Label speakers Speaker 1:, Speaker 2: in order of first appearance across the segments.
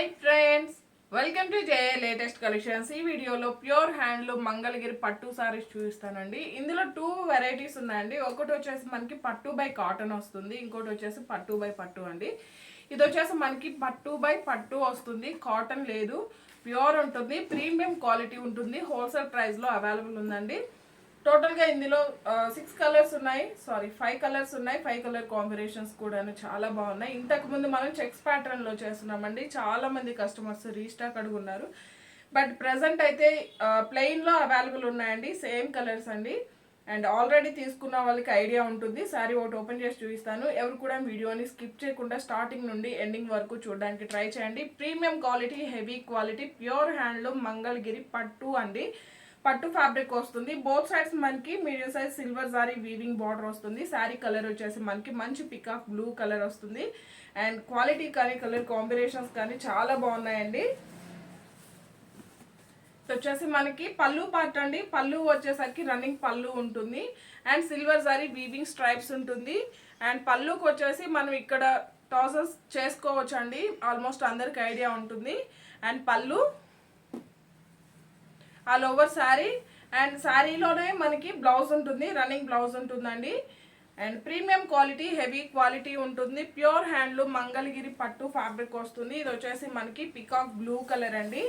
Speaker 1: Hi friends welcome to J latest collections ఈ వీడియోలో pure handloom Mangalagiri పట్టు సారీస్ చూపిస్తానండి. ఇందులో టూ వెరైటీస్ ఉన్నాయండి. ఒకటి వచ్చేసి మనకి పట్టు బై కాటన్ వస్తుంది. ఇంకోటి వచ్చేసి పట్టు బై పట్టు అండి. ఇది వచ్చేసి మనకి పట్టు బై పట్టు వస్తుంది. కాటన్ లేదు. ప్యూర్ ఉంటుంది. ప్రీమియం క్వాలిటీ ఉంటుంది. హోల్సేల్ ప్రైస్లో అవైలబుల్ ఉందండి. టోటల్గా ఇందులో సిక్స్ కలర్స్ ఉన్నాయి. సారీ ఫైవ్ కలర్స్ ఉన్నాయి. ఫైవ్ కలర్ కాంబినేషన్స్ కూడా చాలా బాగున్నాయి. ఇంతకుముందు మనం చెక్స్ ప్యాటర్న్లో చేస్తున్నామండి. చాలామంది కస్టమర్స్ రీస్టాక్ అడుగున్నారు. బట్ ప్రజెంట్ అయితే ప్లెయిన్లో అవైలబుల్ ఉన్నాయండి. సేమ్ కలర్స్ అండి. అండ్ ఆల్రెడీ తీసుకున్న వాళ్ళకి ఐడియా ఉంటుంది. సారీ ఒకటి ఓపెన్ చేసి చూపిస్తాను. ఎవరు కూడా వీడియోని స్కిప్ చేయకుండా స్టార్టింగ్ నుండి ఎండింగ్ వరకు చూడడానికి ట్రై చేయండి. Premium quality heavy quality pure handloom Mangalagiri పట్టు అండి. పట్టు ఫ్యాబ్రిక్ వస్తుంది. బోత్ సైడ్స్ మనకి medium size silver zari weaving border వస్తుంది. శారీ కలర్ వచ్చేసి మనకి మంచి పికాక్ బ్లూ కలర్ వస్తుంది. అండ్ క్వాలిటీ కానీ కలర్ కాంబినేషన్స్ కానీ చాలా బాగున్నాయండి. వచ్చేసి మనకి పళ్ళు పార్ట్ అండి. పళ్ళు వచ్చేసరికి రన్నింగ్ పళ్ళు ఉంటుంది. And silver zari weaving stripes ఉంటుంది. అండ్ పళ్ళుకి వచ్చేసి మనం ఇక్కడ టాసెస్ చేసుకోవచ్చు అండి ఆల్మోస్ట్ అందరికి ఐడియా ఉంటుంది. అండ్ పళ్ళు ఆల్ ఓవర్ శారీ అండ్ శారీలోనే మనకి బ్లౌజ్ ఉంటుంది రన్నింగ్ బ్లౌజ్ ఉంటుందండి. And premium quality heavy quality ఉంటుంది. ప్యూర్ హ్యాండ్లూమ్ మంగళగిరి పట్టు ఫ్యాబ్రిక్ వస్తుంది. ఇది వచ్చేసి మనకి పికాక్ బ్లూ కలర్ అండి.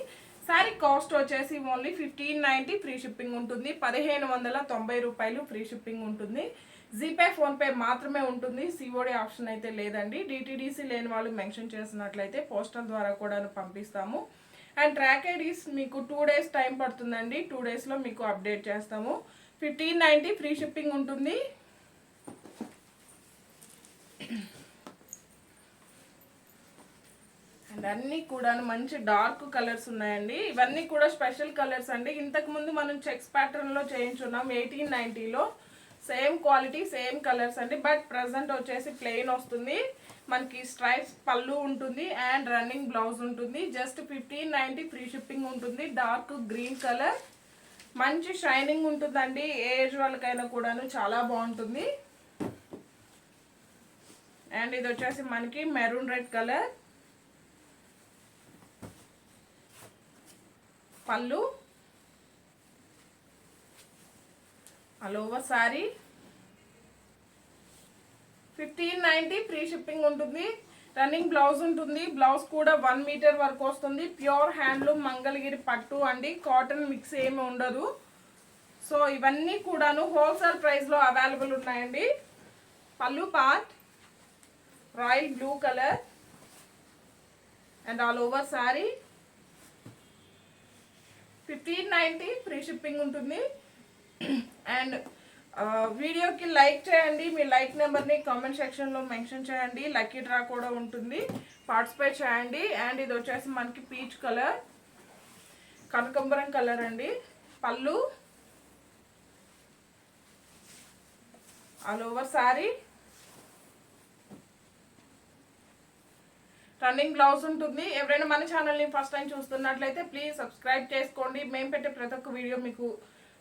Speaker 1: శారీ కాస్ట్ వచ్చేసి only fifteen ninety free shipping ఉంటుంది. పదిహేను వందల తొంభై రూపాయలు ఫ్రీ షిప్పింగ్ ఉంటుంది. జీపే ఫోన్పే మాత్రమే ఉంటుంది. సిఓడి ఆప్షన్ అయితే లేదండి. డిటీడీసీ లేని వాళ్ళు మెన్షన్ చేసినట్లయితే పోస్టల్ ద్వారా కూడా పంపిస్తాము. అండ్ ట్రాక్ ఐడీస్ మీకు టూ డేస్ టైం పడుతుందండి. టూ డేస్లో మీకు అప్డేట్ చేస్తాము. ఫిఫ్టీన్ నైంటీ ఫ్రీ షిప్పింగ్ ఉంటుంది. అండ్ అన్నీ కూడా మంచి డార్క్ కలర్స్ ఉన్నాయండి. ఇవన్నీ కూడా స్పెషల్ కలర్స్ అండి. ఇంతకు ముందు మనం చెక్స్ ప్యాటర్న్లో చేయించున్నాం. ఎయిటీన్ నైంటీలో సేమ్ క్వాలిటీ సేమ్ కలర్స్ అండి. బట్ ప్రజెంట్ వచ్చేసి ప్లెయిన్ వస్తుంది. మనకి స్ట్రైప్స్ పళ్ళు ఉంటుంది అండ్ రన్నింగ్ బ్లౌజ్ ఉంటుంది. Just fifteen ninety free shipping ఉంటుంది. Dark green colour. మంచి షైనింగ్ ఉంటుందండి. ఏజ్ వాళ్ళకైనా కూడాను చాలా బాగుంటుంది. అండ్ ఇది వచ్చేసి మనకి మెరూన్ రెడ్ కలర్. పళ్ళు. All over sari fifteen ninety free shipping ఉంటుంది. రన్నింగ్ బ్లౌజ్ ఉంటుంది. బ్లౌజ్ కూడా వన్ మీటర్ వరకు వస్తుంది. ప్యూర్ హ్యాండ్లూమ్ మంగళగిరి పట్టు అండి. కాటన్ మిక్స్ ఏమి ఉండదు. సో ఇవన్నీ కూడాను హోల్సేల్ ప్రైస్లో అవైలబుల్ ఉన్నాయండి. పళ్ళు part royal blue colour and all over sari fifteen ninety free shipping ఉంటుంది. అండ్ వీడియోకి లైక్ చేయండి. మీ లైక్ నెంబర్ని కామెంట్ సెక్షన్లో మెన్షన్ చేయండి. లక్కీ డ్రా కూడా ఉంటుంది. పార్టిసిపేట్ చేయండి. అండ్ ఇది వచ్చేసి మనకి పీచ్ కలర్ కనకంబరం కలర్ అండి. పళ్ళు. All over sari running blouse ఉంటుంది. ఎవరైనా మన ఛానల్ని ఫస్ట్ టైం చూస్తున్నట్లయితే ప్లీజ్ సబ్స్క్రైబ్ చేసుకోండి. మేము పెట్టే ప్రతి ఒక్క వీడియో మీకు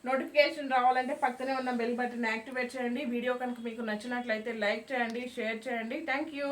Speaker 1: నోటిఫికేషన్ రావాలంటే పక్కనే ఉన్న బెల్ బటన్ యాక్టివేట్ చేయండి. వీడియో కనుక మీకు నచ్చినట్లయితే లైక్ చేయండి షేర్ చేయండి. Thank you